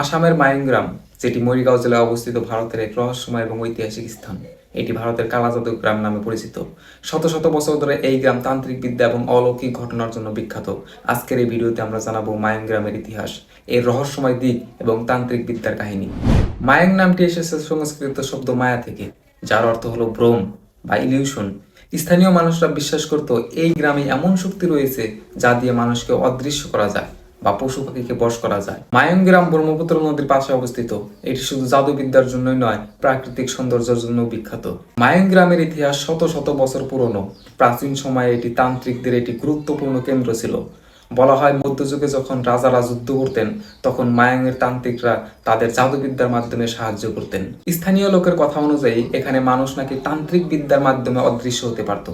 আসামের মায়ংগ্রাম যেটি মরিগাঁও জেলায় অবস্থিত ভারতের এক রহস্যময় এবং ঐতিহাসিক স্থান। এটি ভারতের কালাজাদু গ্রাম নামে পরিচিত। শত শত বছর ধরে এই গ্রাম তান্ত্রিক বিদ্যা এবং অলৌকিক ঘটনার জন্য বিখ্যাত। আজকের এই ভিডিওতে আমরা জানাব মায়ং গ্রামের ইতিহাস, এর রহস্যময় দিক এবং তান্ত্রিক বিদ্যার কাহিনী। মায়ং নামটি এসেছে সংস্কৃত শব্দ মায়া থেকে, যার অর্থ হলো ভ্রম বা ইলিউশন। স্থানীয় মানুষরা বিশ্বাস করত, এই গ্রামে এমন শক্তি রয়েছে যা দিয়ে মানুষকে অদৃশ্য করা যায়। বা পশু পাখিকে বশ করা যায়। মায়ং ব্রহ্মপুত্র নদীর পাশে অবস্থিত। এটি শুধু জাদুবিদ্যার জন্যই নয়, প্রাকৃতিক সৌন্দর্যের জন্য বিখ্যাত। মায়ং ইতিহাস শত শত বছর পুরনো। প্রাচীন সময়ে এটি তান্ত্রিকদের একটি গুরুত্বপূর্ণ কেন্দ্র ছিল। বলা হয়, মধ্যযুগে যখন রাজারা যুদ্ধ করতেন, তখন মায়াংয়ের তান্ত্রিকরা তাদের জাদুবিদ্যার মাধ্যমে সাহায্য করতেন। স্থানীয় লোকের কথা অনুযায়ী, এখানে মানুষ নাকি তান্ত্রিক বিদ্যার মাধ্যমে অদৃশ্য হতে পারত।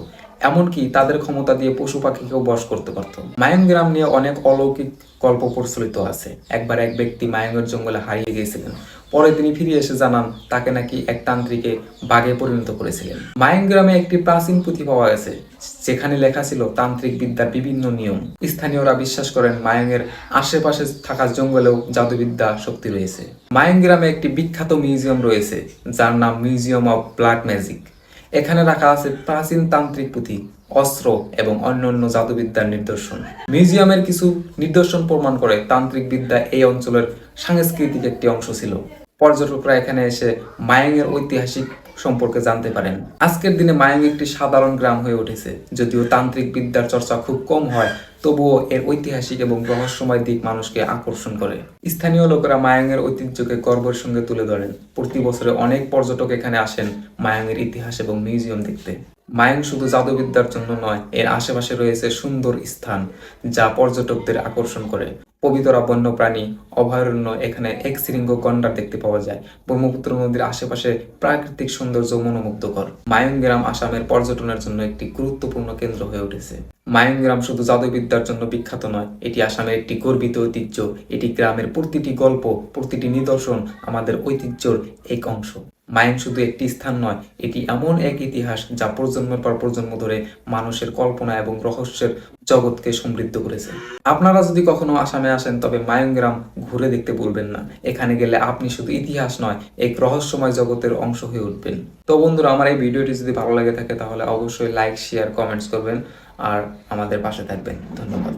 এমনকি তাদের ক্ষমতা দিয়ে পশু পাখিকেও বশ করতে পারত। মায়ং গ্রাম নিয়ে অনেক অলৌকিক গল্প প্রচলিত আছে। একবার এক ব্যক্তি মায়ঙ্গের জঙ্গলে হারিয়ে গিয়েছিলেন। পরে তিনি ফিরে এসে জানান, তাকে নাকি এক তান্ত্রিকে বাঘে পরিণত করেছিলেন। মায়ং গ্রামে একটি প্রাচীন পুঁথি পাওয়া গেছে, যেখানে লেখা ছিল তান্ত্রিক বিদ্যার বিভিন্ন নিয়ম। স্থানীয়রা বিশ্বাস করেন, মায়ংয়ের আশেপাশে থাকা জঙ্গলেও জাদুবিদ্যা শক্তি রয়েছে। মায়ং গ্রামে একটি বিখ্যাত মিউজিয়াম রয়েছে, যার নাম মিউজিয়াম অফ ব্ল্যাক ম্যাজিক। এখানে রাখা আছে প্রাচীন তান্ত্রিক পুঁথি, অস্ত্র এবং অন্যান্য জাদুবিদ্যার নিদর্শন। মিউজিয়ামের কিছু নিদর্শন প্রমাণ করে তান্ত্রিক বিদ্যা এই অঞ্চলের সাংস্কৃতিক একটি অংশ ছিল। পর্যটকরা এখানে এসে মায়াংয়ের ঐতিহাসিক সম্পর্কে জানতে পারেন। আজকের দিনে মায়াং একটি সাধারণ গ্রাম হয়ে উঠেছে, যদিও তান্ত্রিক বিদ্যার চর্চা খুব কম হয়, তবুও এর ঐতিহাসিক এবং রহস্যময় দিক মানুষকে আকর্ষণ করে। স্থানীয় লোকেরা মায়াংয়ের ঐতিহ্যকে গর্বের সঙ্গে তুলে ধরেন। প্রতি বছরে অনেক পর্যটক এখানে আসেন মায়াংয়ের ইতিহাস এবং মিউজিয়াম দেখতে। মায়াং শুধু জাদুবিদ্যার জন্য নয়, এর আশেপাশে রয়েছে সুন্দর স্থান, যা পর্যটকদের আকর্ষণ করে। পবিতরা বন্যপ্রাণী অভয়ারণ্য এখানে এক শৃঙ্গ গন্ডার দেখতে পাওয়া যায়। ব্রহ্মপুত্র নদীর আশেপাশে প্রাকৃতিক সৌন্দর্য মনোমুগ্ধকর। মায়ং গ্রাম আসামের পর্যটনের জন্য একটি গুরুত্বপূর্ণ কেন্দ্র হয়ে উঠেছে। মায়ং গ্রাম শুধু জাদুবিদ্যার জন্য বিখ্যাত নয়, এটি আসামের একটি গর্বিত ঐতিহ্য। এটি গ্রামের প্রতিটি গল্প, প্রতিটি নিদর্শন আমাদের ঐতিহ্যর এক অংশ। মায়ং শুধু একটি স্থান নয়, এটি এমন এক ইতিহাস যা প্রজন্মের পর প্রজন্ম ধরে মানুষের কল্পনা এবং রহস্যের জগৎকে সমৃদ্ধ করেছে। আপনারা যদি কখনো আসামে আসেন, তবে মায়ং গ্রাম ঘুরে দেখতে ভুলবেন না। এখানে গেলে আপনি শুধু ইতিহাস নয়, এক রহস্যময় জগতের অংশ হয়ে উঠবেন। তো বন্ধুরা, আমার এই ভিডিওটি যদি ভালো লাগে থাকে, তাহলে অবশ্যই লাইক শেয়ার কমেন্টস করবেন, আর আমাদের পাশে থাকবেন। ধন্যবাদ।